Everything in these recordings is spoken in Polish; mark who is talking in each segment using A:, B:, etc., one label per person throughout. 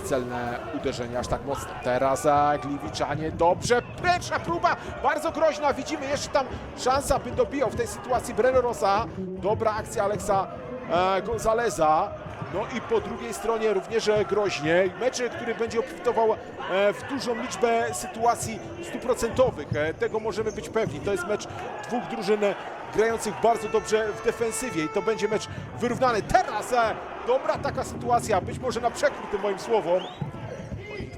A: celne uderzenie aż tak mocno. Teraz Gliwiczanie dobrze, pierwsza próba, bardzo groźna, widzimy jeszcze tam szansa, by dobijał w tej sytuacji Breno Rosa. Dobra akcja Aleksa e, Gonzaleza. No i po drugiej stronie również groźnie. Mecz, który będzie obfitował e, w dużą liczbę sytuacji stuprocentowych. E, Tego możemy być pewni. To jest mecz dwóch drużyn grających bardzo dobrze w defensywie i to będzie mecz wyrównany. Teraz e, dobra taka sytuacja, być może na przekór tym moim słowom.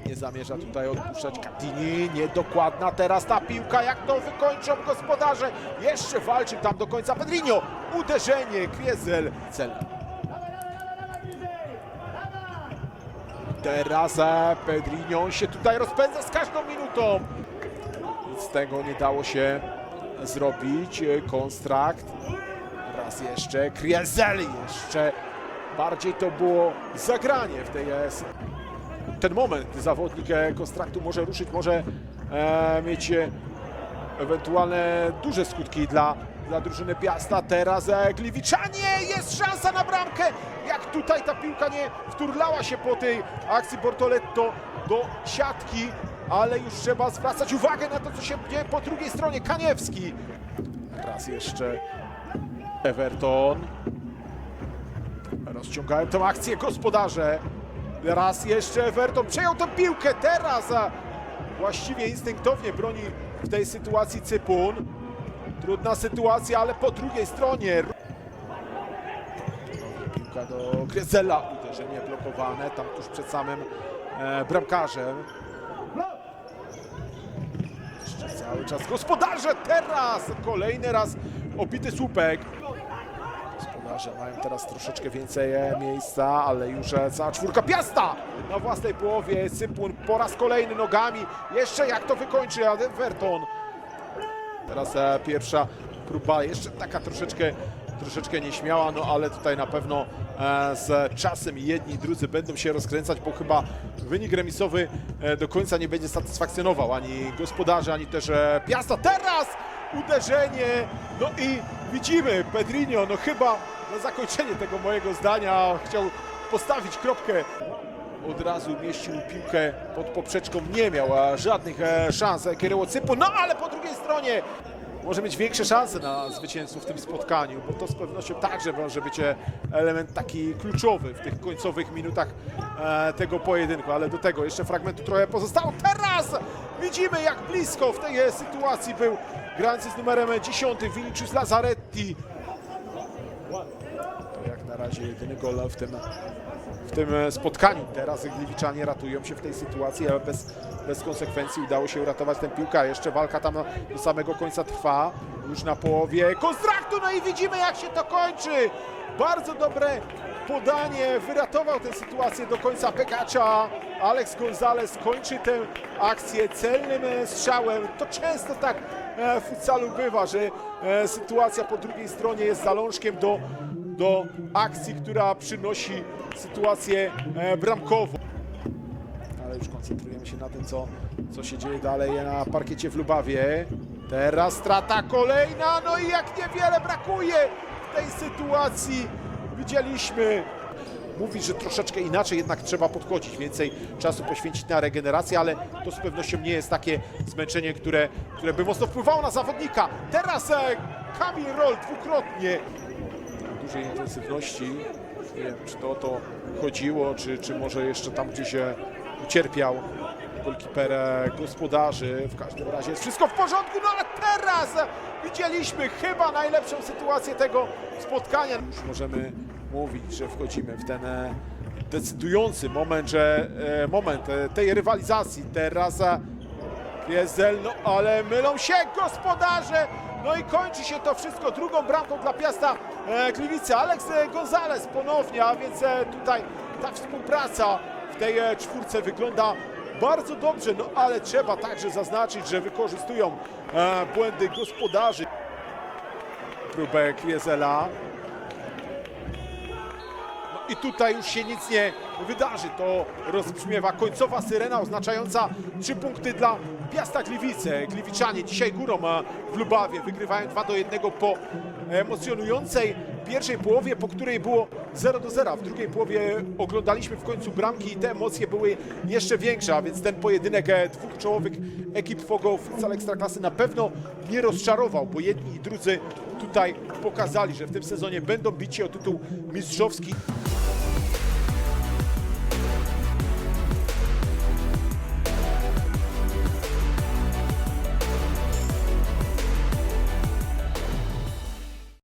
A: Nie zamierza tutaj odpuszczać Katini, niedokładna teraz ta piłka, jak to wykończą gospodarze. Jeszcze walczy tam do końca Pedrinho. Uderzenie, Kwiezel, cel. Teraz Pedrinho się tutaj rozpędza z każdą minutą. Nic z tego nie dało się zrobić. Konstrakt. Raz jeszcze. Kriezel jeszcze. Bardziej to było zagranie w tej e, sy- ten moment, gdy zawodnik e, Konstraktu może ruszyć, może e, mieć e, ewentualne duże skutki dla, dla drużyny Piasta. Teraz Gliwiczanie, jest szansa na bramkę! Jak tutaj ta piłka nie wturlała się po tej akcji Bortoletto do siatki, ale już trzeba zwracać uwagę na to, co się dzieje po drugiej stronie. Kaniewski. Raz jeszcze Everton. Rozciągają tę akcję gospodarze. Raz jeszcze Everton przejął tę piłkę. Teraz właściwie instynktownie broni w tej sytuacji Cypun. Trudna sytuacja, ale po drugiej stronie. Piłka do Gryzela. Uderzenie blokowane tam tuż przed samym e, bramkarzem. Jeszcze cały czas gospodarze. Teraz kolejny raz obity słupek. Gospodarze mają teraz troszeczkę więcej e, miejsca, ale już e, cała czwórka Piasta na własnej połowie. Cypun po raz kolejny nogami. Jeszcze jak to wykończy Everton. Teraz e, pierwsza próba, jeszcze taka troszeczkę, troszeczkę nieśmiała, no ale tutaj na pewno e, z czasem jedni drudzy będą się rozkręcać, bo chyba wynik remisowy e, do końca nie będzie satysfakcjonował ani gospodarzy, ani też Piasta. Teraz uderzenie, no i widzimy Pedrinho, no chyba na zakończenie tego mojego zdania chciał postawić kropkę od razu umieścił piłkę pod poprzeczką, nie miał żadnych e, szans e, Kieryło Cypu, no ale po drugiej stronie może mieć większe szanse na zwycięzców w tym spotkaniu, bo to z pewnością także może być e, element taki kluczowy w tych końcowych minutach tego pojedynku, ale do tego jeszcze fragmentu trochę pozostało. Teraz widzimy jak blisko w tej sytuacji był grający z numerem 10 Vinicius Lazzaretti. Razie jedyny gol w tym w tym e, spotkaniu. Teraz Gliwiczanie ratują się w tej sytuacji, ale bez, bez konsekwencji udało się uratować tę piłkę. Jeszcze walka tam do samego końca trwa. Już na połowie konstraktu, no i widzimy jak się to kończy. Bardzo dobre podanie, wyratował tę sytuację do końca Pekacza. Alex Gonzalez kończy tę akcję celnym e, strzałem. To często tak e, w futsalu bywa, że sytuacja po drugiej stronie jest zalążkiem do do akcji, która przynosi sytuację e, bramkową. Ale już koncentrujemy się na tym, co, co się dzieje dalej na parkiecie w Lubawie. Teraz strata kolejna, no i jak niewiele brakuje w tej sytuacji. Widzieliśmy. Mówi, że troszeczkę inaczej jednak trzeba podchodzić, więcej czasu poświęcić na regenerację, ale to z pewnością nie jest takie zmęczenie, które, które by mocno wpływało na zawodnika. Teraz e, Kamil Roll dwukrotnie dużej intensywności. Nie wiem, czy to o to chodziło, czy, czy może jeszcze tam gdzieś e, ucierpiał golkiper gospodarzy. W każdym razie jest wszystko w porządku, no a teraz widzieliśmy chyba najlepszą sytuację tego spotkania. Już możemy mówić, że wchodzimy w ten e, decydujący moment, że e, moment e, tej rywalizacji. Teraz Piezel, no ale mylą się gospodarze. No i kończy się to wszystko drugą bramką dla Piasta e. Aleks e, Gonzalez ponownie, a więc e, tutaj ta współpraca w tej e, czwórce wygląda bardzo dobrze, no ale trzeba także zaznaczyć, że wykorzystują e, błędy gospodarzy. Próbę Kiezela. I tutaj już się nic nie wydarzy. To rozbrzmiewa końcowa syrena oznaczająca trzy punkty dla Piasta Gliwice. Gliwiczanie dzisiaj górą w Lubawie wygrywają 2 do 1 po emocjonującej pierwszej połowie, po której było 0 do 0. W drugiej połowie oglądaliśmy w końcu bramki i te emocje były jeszcze większe, a więc ten pojedynek e, dwóch czołowych ekip Fogów z Ekstraklasy na pewno nie rozczarował, bo jedni i drudzy tutaj pokazali, że w tym sezonie będą bici o tytuł mistrzowski